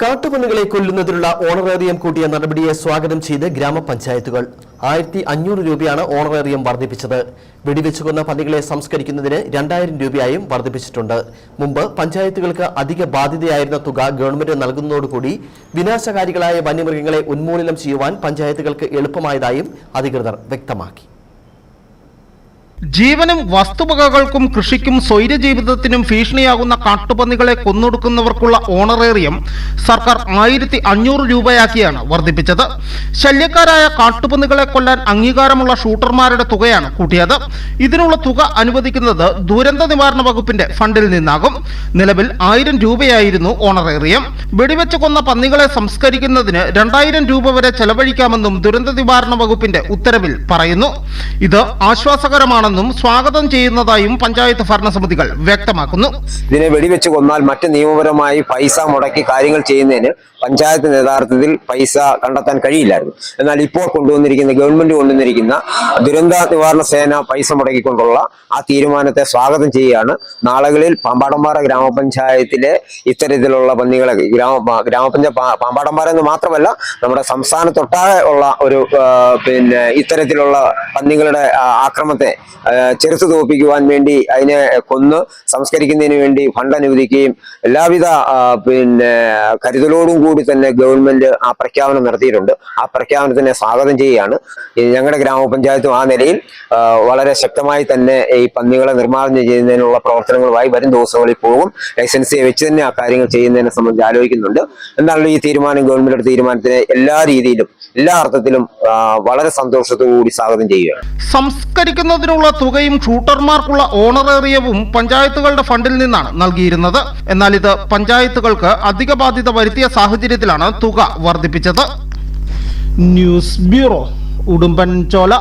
കാട്ടുപന്നികളെ കൊല്ലുന്നതിനുള്ള honorarium കൂട്ടിയ നടപടിയെ സ്വാഗതം ചെയ്ത് ഗ്രാമപഞ്ചായത്തുകൾ. ആയിരത്തി അഞ്ഞൂറ് രൂപയാണ് ഓണറേറിയം വർദ്ധിപ്പിച്ചത്. വെടിവെച്ചു കൊന്ന പന്നികളെ സംസ്കരിക്കുന്നതിന് രണ്ടായിരം രൂപയായും വർദ്ധിപ്പിച്ചിട്ടുണ്ട്. മുമ്പ് പഞ്ചായത്തുകൾക്ക് അധിക ബാധ്യതയായിരുന്ന തുക ഗവൺമെന്റ് നൽകുന്നതോടുകൂടി വിനാശകാരികളായ വന്യമൃഗങ്ങളെ ഉന്മൂലനം ചെയ്യുവാൻ പഞ്ചായത്തുകൾക്ക് എളുപ്പമായതായും അധികൃതർ വ്യക്തമാക്കി. ജീവനും വസ്തുവകകൾക്കും കൃഷിക്കും സ്വൈരജീവിതത്തിനും ഭീഷണിയാകുന്ന കാട്ടുപന്നികളെ കൊന്നൊടുക്കുന്നവർക്കുള്ള ഓണറേറിയം സർക്കാർ ആയിരത്തി അഞ്ഞൂറ് രൂപയാക്കിയാണ് വർദ്ധിപ്പിച്ചത്. ശല്യക്കാരായ കാട്ടുപന്നികളെ കൊല്ലാൻ അംഗീകാരമുള്ള ഷൂട്ടർമാരുടെ തുകയാണ് കൂട്ടിയത്. ഇതിനുള്ള തുക അനുവദിക്കുന്നത് ദുരന്ത നിവാരണ വകുപ്പിന്റെ ഫണ്ടിൽ നിന്നാകും. നിലവിൽ ആയിരം രൂപയായിരുന്നു ഓണറേറിയം. വെടിവെച്ച് കൊന്ന പന്നികളെ സംസ്കരിക്കുന്നതിന് രണ്ടായിരം രൂപ വരെ ചെലവഴിക്കാമെന്നും ദുരന്ത നിവാരണ വകുപ്പിന്റെ ഉത്തരവിൽ പറയുന്നു. ഇത് ആശ്വാസകരമാണെന്നും സ്വാഗതം ചെയ്യുന്നതായും പഞ്ചായത്ത് ഭരണസമിതികൾ വ്യക്തമാക്കുന്നു. ഇതിനെ വെടിവെച്ച് കൊന്നാൽ മറ്റ് നിയമപരമായി പൈസ മുടക്കി കാര്യങ്ങൾ ചെയ്യുന്നതിന് പഞ്ചായത്ത് യഥാർത്ഥത്തിൽ പൈസ കണ്ടെത്താൻ കഴിയില്ലായിരുന്നു. എന്നാൽ ഇപ്പോൾ കൊണ്ടുവന്നിരിക്കുന്ന ഗവൺമെന്റ് കൊണ്ടുവന്നിരിക്കുന്ന ദുരന്ത നിവാരണ സേന പൈസ മുടക്കിക്കൊണ്ടുള്ള ആ തീരുമാനത്തെ സ്വാഗതം ചെയ്യുകയാണ്. നാളുകളിൽ പാമ്പാടമ്പാറ ഗ്രാമപഞ്ചായത്തിലെ ഇത്തരത്തിലുള്ള പന്നികളെ ഗ്രാമ ഗ്രാമപഞ്ചായത്ത് പാമ്പാടമ്പാറ എന്ന് മാത്രമല്ല നമ്മുടെ സംസ്ഥാനത്തൊട്ടാകെ ഉള്ള ഒരു പിന്നെ ഇത്തരത്തിലുള്ള പന്നികളുടെ ആക്രമത്തെ ചെറുത്തു തോപ്പിക്കുവാൻ വേണ്ടി അതിനെ കൊന്ന് സംസ്കരിക്കുന്നതിന് വേണ്ടി ഫണ്ട് അനുവദിക്കുകയും എല്ലാവിധ പിന്നെ കരുതലോടും കൂടി തന്നെ ഗവൺമെന്റ് ആ പ്രഖ്യാപനം നടത്തിയിട്ടുണ്ട്. ആ പ്രഖ്യാപനത്തിനെ സ്വാഗതം ചെയ്യുകയാണ്. ഞങ്ങളുടെ ഗ്രാമപഞ്ചായത്തും ആ നിലയിൽ വളരെ ശക്തമായി തന്നെ ഈ പന്നികളെ നിർമ്മാർജനം ചെയ്യുന്നതിനുള്ള പ്രവർത്തനങ്ങളുമായി വരും ദിവസങ്ങളിൽ പോകും. ലൈസൻസിയെ വെച്ച് തന്നെ ആ കാര്യങ്ങൾ ചെയ്യുന്നതിനെ സംബന്ധിച്ച് ആലോചിക്കുന്നുണ്ട്. എന്നാലും ഈ തീരുമാനം ഗവൺമെന്റ് തീരുമാനത്തിനെ എല്ലാ രീതിയിലും എല്ലാ അർത്ഥത്തിലും വളരെ സന്തോഷത്തോടു കൂടി സ്വാഗതം ചെയ്യുകയാണ്. സംസ്കരിക്കുന്നതിനുള്ള തുകയും ഷൂട്ടർമാർക്കുള്ള ഓണറേറിയവും പഞ്ചായത്തുകളുടെ ഫണ്ടിൽ നിന്നാണ് നൽകിയിരുന്നത്. എന്നാൽ ഇത് പഞ്ചായത്തുകൾക്ക് അധിക ബാധ്യത വരുത്തിയ സാഹചര്യത്തിലാണ് തുക വർദ്ധിപ്പിച്ചത്. News bureau Udumbanchola.